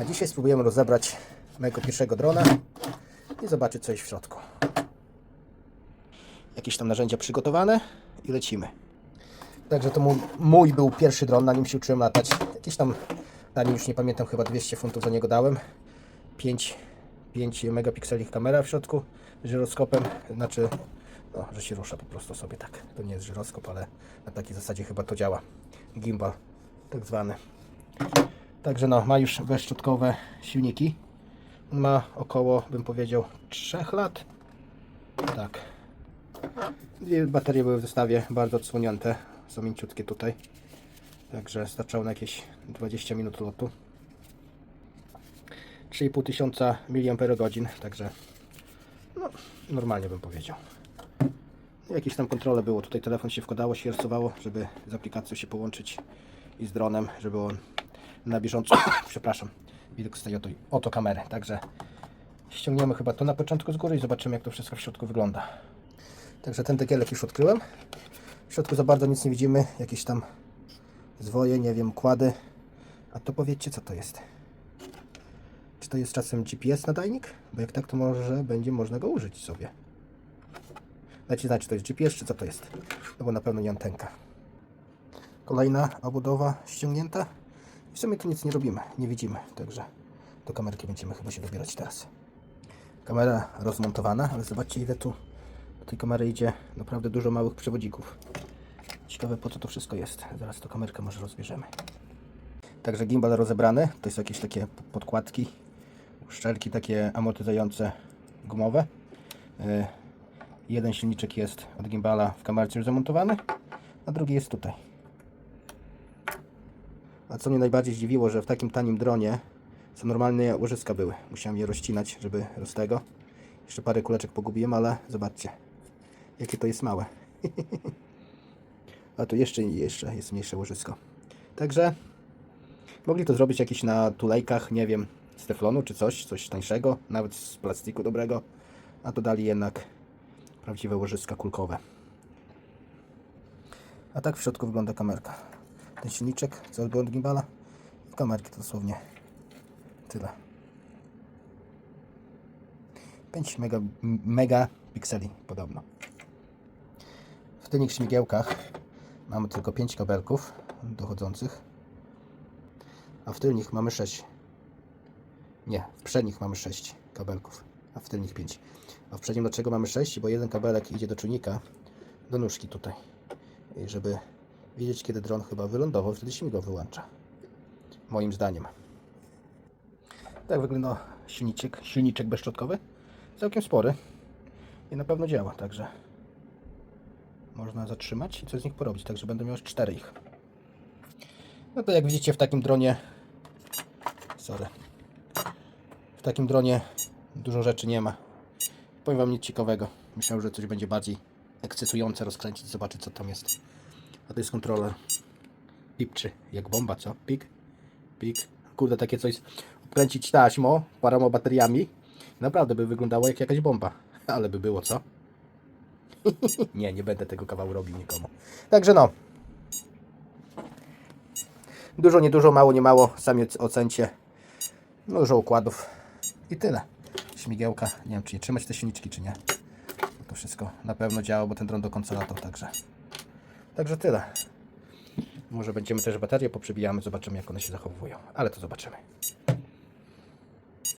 A dzisiaj spróbujemy rozebrać mojego pierwszego drona i zobaczyć co jest w środku. Jakieś tam narzędzia przygotowane i lecimy. Także to mój, mój był pierwszy dron, na nim się uczyłem latać. Jakieś tam, na nim już nie pamiętam, chyba 200 funtów za niego dałem. 5, 5 megapikseli kamera w środku żyroskopem, znaczy, no, że się rusza po prostu sobie tak. To nie jest żyroskop, ale na takiej zasadzie chyba to działa. Gimbal, tak zwany. Także no, ma już bezszczotkowe silniki. Ma około, bym powiedział, 3 lat. Tak. Dwie baterie były w zestawie bardzo odsłonięte. Są mięciutkie tutaj. Także starczało na jakieś 20 minut lotu. 3,5 tysiąca mAh, także no, normalnie bym powiedział. Jakieś tam kontrole było. Tutaj telefon się wkładało, się rysowało, żeby z aplikacją się połączyć i z dronem, żeby on na bieżąco, przepraszam, widok z tej oto, oto kamery. Także ściągniemy chyba to na początku z góry i zobaczymy jak to wszystko w środku wygląda. Także ten tegielek już odkryłem. W środku za bardzo nic nie widzimy. Jakieś tam zwoje, nie wiem, układy. A to powiedzcie co to jest. Czy to jest czasem GPS nadajnik? Bo jak tak, to może będzie można go użyć sobie. Dajcie znać, czy to jest GPS, czy co to jest. No bo na pewno nie antenka. Kolejna obudowa ściągnięta. W sumie tu nic nie robimy, nie widzimy, także do kamerki będziemy chyba się dobierać teraz. Kamera rozmontowana, ale zobaczcie ile tu do tej kamery idzie naprawdę dużo małych przewodzików. Ciekawe po co to wszystko jest. Zaraz to kamerkę może rozbierzemy. Także gimbal rozebrany. To są jakieś takie podkładki, szczelki takie amortyzujące gumowe. Yy, Jeden silniczek jest od gimbala w kamerce już zamontowany, a drugi jest tutaj. A co mnie najbardziej zdziwiło, że w takim tanim dronie co normalne łożyska były. Musiałem je rozcinać, żeby z tego. Jeszcze parę kuleczek pogubiłem, ale zobaczcie, jakie to jest małe. A tu jeszcze jeszcze jest mniejsze łożysko. Także mogli to zrobić jakieś na tulejkach, nie wiem, z teflonu czy coś, coś tańszego, nawet z plastiku dobrego. A to dali jednak prawdziwe łożyska kulkowe. A tak w środku wygląda kamerka. Ten silniczek, co był od gimbala, i kamerki to dosłownie tyle. 5 mega, megapikseli podobno. W tylnych śmigiełkach mamy tylko 5 kabelków dochodzących, a w tylnych mamy 6. Nie, w przednich mamy 6 kabelków, a w tylnych 5. A w przednim dlaczego mamy 6? Bo jeden kabelek idzie do czujnika, do nóżki tutaj. I żeby wiedzieć kiedy dron chyba wylądował, wtedy się mi go wyłącza. Moim zdaniem. Tak wygląda silniczek, silniczek bezszczotkowy. Całkiem spory. I na pewno działa, także można zatrzymać i coś z nich porobić. Także będę miał aż 4 ich. No to jak widzicie w takim dronie sorry w takim dronie dużo rzeczy nie ma. Powiem Wam nic ciekawego. Myślałem, że coś będzie bardziej ekscytujące rozkręcić, zobaczyć co tam jest. A to jest kontroler. Pipczy, jak bomba, co? Pik, pik. Kurde, takie coś kręcić taśmą, paroma bateriami. Naprawdę by wyglądało jak jakaś bomba. Ale by było, co? nie, nie będę tego kawału robił nikomu. Także no. Dużo, niedużo, mało, nie mało. Sami ocencie. Dużo układów. I tyle. Śmigiełka. Nie wiem, czy nie trzymać te silniczki, czy nie. To wszystko na pewno działa, bo ten dron do końca latał, także. Także tyle. Może będziemy też baterie poprzebijamy, zobaczymy jak one się zachowują. Ale to zobaczymy.